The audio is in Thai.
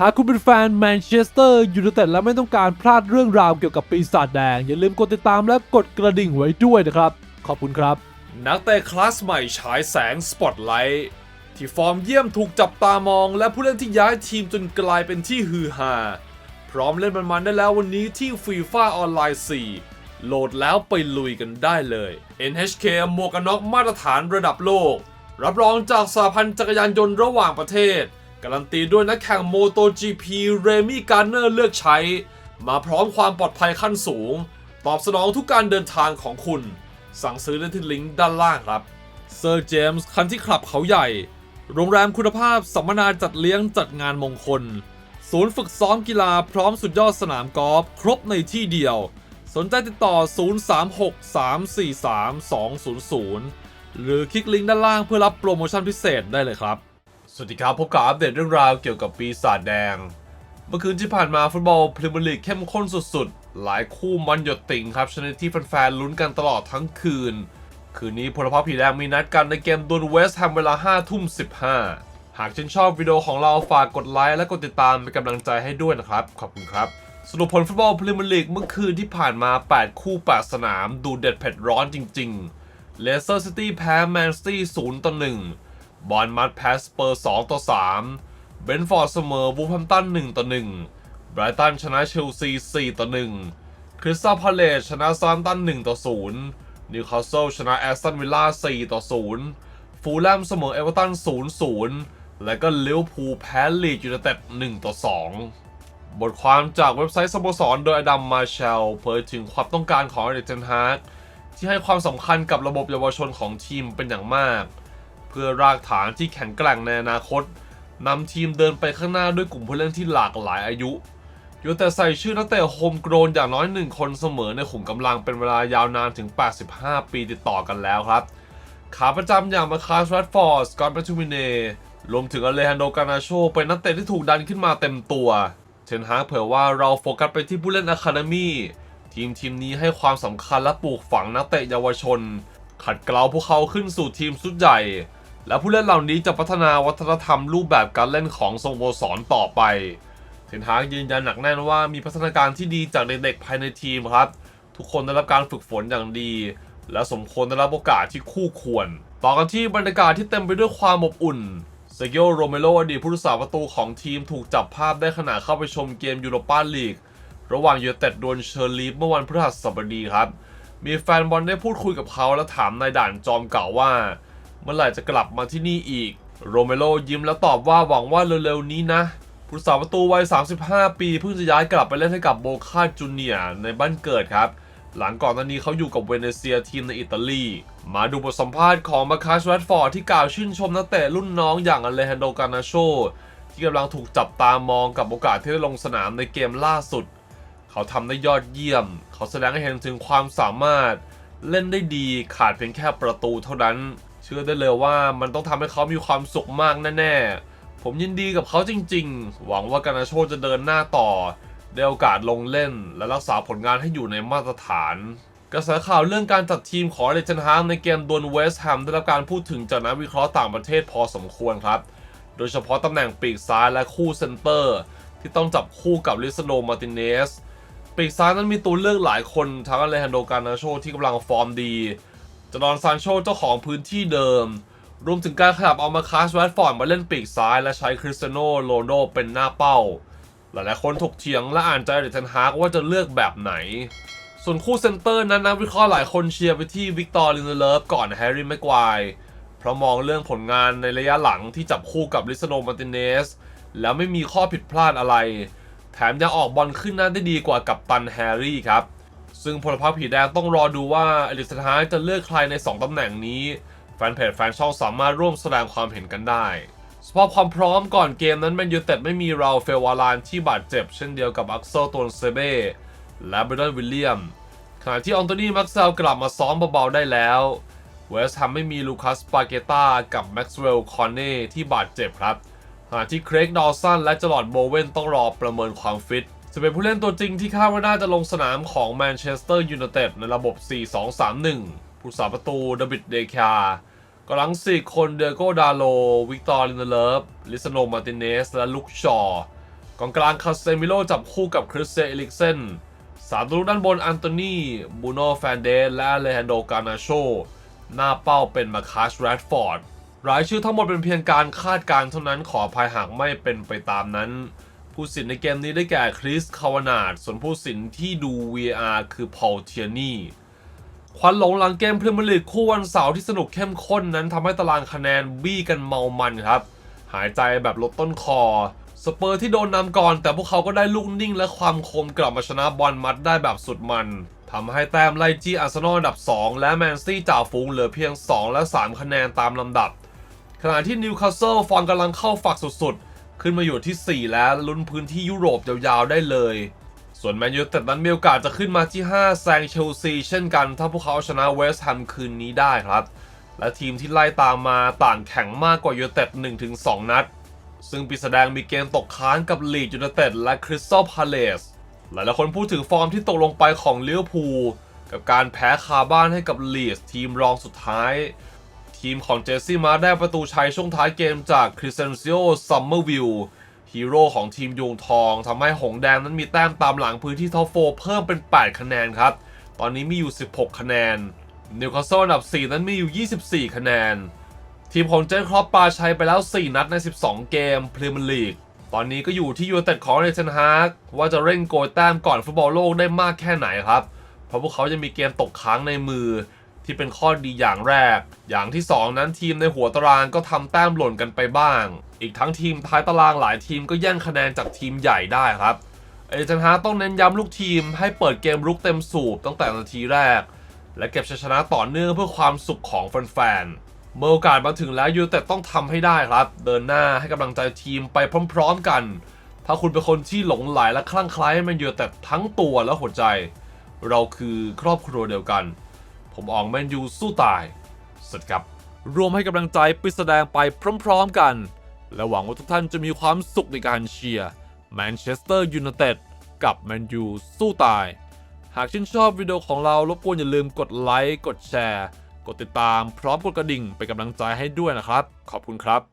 หากคุณเป็นแฟนแมนเชสเตอร์ยูไนเต็ดและไม่ต้องการพลาดเรื่องราวเกี่ยวกับปีศาจแดง อย่าลืมกดติดตามและกดกระดิ่งไว้ด้วยนะครับ ขอบคุณครับ นักเตะคลาสใหม่ฉายแสงสปอตไลท์ที่ฟอร์มเยี่ยมถูกจับตามอง และผู้เล่นที่ย้ายทีมจนกลายเป็นที่ฮือฮาพร้อมเล่นมันๆได้แล้ววันนี้ที่ฟีฟ่าออนไลน์ 4 โหลดแล้วไปลุยกันได้เลย NHK หมวกกันน็อกมาตรฐานระดับโลก รับรองจากสหพันธ์จักรยานยนต์ระหว่างประเทศ การันตีด้วยนักแข่ง MotoGP เรมี่การ์เนอร์เลือกใช้ มาพร้อมความปลอดภัยขั้นสูง ตอบสนองทุกการเดินทางของคุณ สั่งซื้อได้ที่ลิงก์ด้านล่างครับเซอร์เจมส์คันที่คลับเขาใหญ่ โรงแรมคุณภาพสัมมนาจัดเลี้ยงจัดงานมงคล ศูนย์ฝึกซ้อมกีฬาพร้อมสุดยอดสนามกอล์ฟครบในที่เดียว สนใจติดต่อ 0363432200 หรือคลิกลิงก์ด้านล่างเพื่อรับโปรโมชั่นพิเศษได้เลยครับ สวัสดีครับพบกับอัปเดตเรื่องราวเกี่ยวกับปีศาจแดง เมื่อคืนที่ผ่านมาฟุตบอลพรีเมียร์ลีกเข้มข้นสุดๆ หลายคู่มันหยดติ่งครับชนิดที่แฟนๆลุ้นกันตลอดทั้งคืน คืนนี้พลพรรคผีแดงมีนัดกันในเกมดวลเวสต์แฮมเวลา5ทุ่ม15 หากชื่นชอบวิดีโอของเราฝากกดไลค์และกดติดตามเป็นกำลังใจให้ด้วยนะครับ ขอบคุณครับสรุปผลฟุตบอลพรีเมียร์ลีกเมื่อคืนที่ผ่านมา 8 คู่ 8 สนาม ดูเด็ดเผ็ดร้อนจริงๆเลสเตอร์ซิตี้แพ้แมนซิตี้0ต่อ1 บอลมัดแพสเปอร์2ต่อ3เบนฟอร์ดเสมอวูฟแฮมตัน1ต่อ1ไบรตันชนะเชลซี4ต่อ1คริสตัลพาเลสชนะซาร์ตัน1ต่อ0นิวคาสเซิลชนะแอสตันวิลล่า4ต่อ0ฟูลแลมเสมอเอเวอร์ตัน0-0 และก็ลิเวอร์พูลแพ้ลีดยูไนเต็ด1ต่อ2บทความจากเว็บไซต์สโมสรโดยอดัมมาเชลเผยถึงความต้องการของเอเดนฮาร์ที่ให้ความสำคัญกับระบบเยาวชนของทีมเป็นอย่างมาก พื่อรากฐานที่แข็งแกร่งในอนาคตนำทีมเดินไปข้างหน้าด้วยกลุ่มผู้เล่นที่หลากหลายอายุอยู่แต่ใส่ชื่อนักเตะโฮมโกรนอย่างน้อยหนึ่งคนเสมอในขุมกำลังเป็นเวลายาวนานถึง 85 ปีติดต่อกันแล้วครับ ขาประจำอย่างมาคาสแรดฟอร์สกอตแมททูมิเน่รวมถึงอเลฮันโดกานาโชเป็นนักเตะที่ถูกดันขึ้นมาเต็มตัวเทนฮากเผยว่าเราโฟกัสไปที่ผู้เล่นอะคาเดมี่ทีมทีมนี้ให้ความสำคัญและปลูกฝังนักเตะเยาวชน ขัดเกลาพวกเขาขึ้นสู่ทีมชุดใหญ่ และผู้เล่นเหล่านี้จะพัฒนาวัฒนธรรมรูปแบบการเล่นของสโมสรต่อไป เทนฮากยืนยันหนักแน่นว่ามีพัฒนาการที่ดีจากเด็กๆภายในทีมครับ ทุกคนได้รับการฝึกฝนอย่างดี และสมควรได้รับโอกาสที่คู่ควร ต่อกันที่บรรยากาศที่เต็มไปด้วยความอบอุ่นเซเกโรเมโรอดีตผู้รักษาประตูของทีมถูกจับภาพได้ขณะเข้าไปชมเกมยูโรปาลีกระหว่างยูเต็ดดวลเชอร์ลีฟเมื่อวันพฤหัสบดีครับ มีแฟนบอลได้พูดคุยกับเขาและถามนายด่านจอมเก่าว่า เมื่อไหร่จะกลับมาที่นี่อีก โรเมโรยิ้มแล้วตอบว่าหวังว่าเร็วๆนี้นะผู้รักษาประตูวัย 35 ปีเพิ่งจะย้ายกลับไปเล่นให้กับโบคาจูเนียในบ้านเกิดครับ หลังก่อนหน้านี้เขาอยู่กับเวเนเซียทีมในอิตาลี มาดูบทสัมภาษณ์ของมาคาสแรดฟอร์ดที่กล่าวชื่นชมนักเตะรุ่นน้องอย่างอเลฮันโดกานาโชที่กำลังถูกจับตามองกับโอกาสที่ได้ลงสนามในเกมล่าสุด เขาทำได้ยอดเยี่ยม เขาแสดงให้เห็นถึงความสามารถเล่นได้ดีขาดเพียงแค่ประตูเท่านั้น เชื่อได้เลยว่ามันต้องทำให้เขามีความสุขมากแน่ๆ ผมยินดีกับเขาจริงๆ หวังว่ากานาโชจะเดินหน้าต่อ ได้โอกาสลงเล่น และรักษาผลงานให้อยู่ในมาตรฐาน กระแสข่าวเรื่องการจัดทีมของเดนเจนฮางในเกมดวลเวสต์แฮมได้รับการพูดถึงจากนักวิเคราะห์ต่างประเทศพอสมควรครับ โดยเฉพาะตำแหน่งปีกซ้ายและคู่เซนเตอร์ ที่ต้องจับคู่กับลิซโนมาร์ติเนสปีกซ้ายนั้นมีตัวเลือกหลายคนทั้งอเลฮันโดกานาโชที่กำลังฟอร์มดี จดอนซานโชเจ้าของพื้นที่เดิม รวมถึงการขยับเอามาคาสแรดฟอร์ดมาเล่นปีกซ้าย และใช้คริสเตโนโรนัลโดเป็นหน้าเป้า หลายๆคนถกเถียงและอ่านใจเดชนฮากว่าจะเลือกแบบไหน ส่วนคู่เซนเตอร์นั้นนักวิเคราะห์หลายคนเชียร์ไปที่วิกตอร์ลินเดเลฟก่อนแฮร์รี่แม็กควายเพราะมองเรื่องผลงานในระยะหลังที่จับคู่กับลิซโนมาร์ติเนสแล้วไม่มีข้อผิดพลาดอะไร แถมยังออกบอลขึ้นหน้าได้ดีกว่ากับตันแฮร์รี่ครับ ซึ่งพลพรรคผีแดงต้องรอดูว่าอลิสันฮาร์จะเลือกใครใน 2ตำแหน่งนี้ แฟนเพจแฟนช่องสามารถร่วมแสดงความเห็นกันได้สภาพความพร้อมก่อนเกมนั้นแมนยูเต็ดไม่มีเราเฟลวารานที่บาดเจ็บ เช่นเดียวกับอักเซลตวนเซเบ้และเบรดอนวิลเลียมขณะที่อองโตนีแม็กเซลกลับมาซ้อมเบาๆได้แล้วเวสต์แฮมไม่มีลูคัสปาเกตากับแม็กซ์เวลล์คอนเน่ที่บาดเจ็บครับขณะที่เครกดอลสันและจลอดโบเวนต้องรอประเมินความฟิต จะเป็นผู้เล่นตัวจริงที่คาดว่าน่าจะลงสนามของแมนเชสเตอร์ยูไนเต็ดในระบบ 4-2-3-1 ผู้สาประตูเดวิดเดคากำลังสี่คนเดโกดาโล วิกตอร์ลินเดเลฟลิซโนมาร์ติเนส และลุกชอ กองกลางคาเซมิโลจับคู่กับคริสเซเอลิกเซนสามตัวด้านบนอันโตนีบูโนแฟนเดส และเลฮันโดกานาโช หน้าเป้าเป็นมาคัสแรดฟอร์ด รายชื่อทั้งหมดเป็นเพียงการคาดการณ์เท่านั้นขออภัยหากไม่เป็นไปตามนั้น ผู้สินในเกมนี้ได้แก่คริสคาวานาดส่วนผู้สินที่ดู VR คือพอลเทียนี่ควันหลงหลังเกมพรีเมียร์ลีกคู่วันเสาร์ที่สนุกเข้มข้นนั้นทำให้ตารางคะแนนบี้กันเมามันครับ หายใจแบบลดต้นคอ สเปอร์ที่โดนนำก่อน แต่พวกเขาก็ได้ลูกนิ่งและความคมกลับมาชนะบอลมัดได้แบบสุดมันทำให้แต้มไล่จี้อาร์เซนอลอันดับ 2 และแมนซี่จ่าฝูงเหลือเพียง 2 และ 3 คะแนนตามลำดับ ขณะที่นิวคาสเซิลฟอร์มกำลังเข้าฝักสุดๆ ขึ้นมาอยู่ที่ 4 แล้วลุ้นพื้นที่ยุโรปยาวๆได้เลย ส่วนแมนยูเต็ดนั้นมีโอกาสจะขึ้นมาที่ 5 แซงเชลซีเช่นกันถ้าพวกเขาชนะเวสต์แฮมคืนนี้ได้ครับ และทีมที่ไล่ตามมาต่างแข่งมากกว่ายูเต็ด1-2 นัด ซึ่งปีแสดงมีเกมตกค้างกับลีดยูเต็ดและคริสตัลพาเลสหลายๆคนพูดถึงฟอร์มที่ตกลงไปของลิเวอร์พูลกับการแพ้คาบ้านให้กับลีดทีมรองสุดท้าย ทีมของเจสซี่มาได้ประตูชัยช่วงท้ายเกมจากคริสเซนซิโอซัมเมอร์วิลฮีโร่ของทีมยูงทองทำให้หงแดงนั้นมีแต้มตามหลังพื้นที่ท็อปโฟเพิ่มเป็น 8 คะแนนครับ ตอนนี้มีอยู่ 16 คะแนนนิวคาสเซิลอันดับ 4 นั้นมีอยู่ 24 คะแนน ทีมของเจนครอปปาชัยไปแล้ว 4 นัดใน 12 เกมพรีเมียร์ลีกตอนนี้ก็อยู่ที่ยูเต็ดของเนเธนฮาร์กว่าจะเร่งโกยแต้มก่อนฟุตบอลโลกได้มากแค่ไหนครับ เพราะพวกเขาจะมีเกมตกค้างในมือ ที่เป็นข้อดีอย่างแรก อย่างที่ 2 นั้นทีมในหัวตารางก็ทำแต้มหล่นกันไปบ้าง อีกทั้งทีมท้ายตารางหลายทีมก็แย่งคะแนนจากทีมใหญ่ได้ครับเอเจนฮาต้องเน้นย้ำลูกทีมให้เปิดเกมรุกเต็มสูบตั้งแต่นาทีแรก และเก็บชัยชนะต่อเนื่องเพื่อความสุขของแฟนๆเมื่อโอกาสมาถึงแล้วยูไนเต็ดต้องทำให้ได้ครับ เดินหน้าให้กำลังใจทีมไปพร้อม ๆกัน ถ้าคุณเป็นคนที่หลงไหลและคลั่งไคล้แมนยูไนเต็ดทั้งตัวและหัวใจ เราคือครอบครัวเดียวกัน ผมอองแมนยูสู้ตายสุดครับ รวมให้กำลังใจปิดแสดงไปพร้อมๆกัน และหวังว่าทุกท่านจะมีความสุขในการเชียร์แมนเชสเตอร์ยูไนเต็ดกับแมนยูสู้ตาย หากชื่นชอบวิดีโอของเรารบกวนอย่าลืมกดไลค์ กดแชร์ กดติดตามพร้อมกดกระดิ่งเป็นกำลังใจให้ด้วยนะครับ ขอบคุณครับ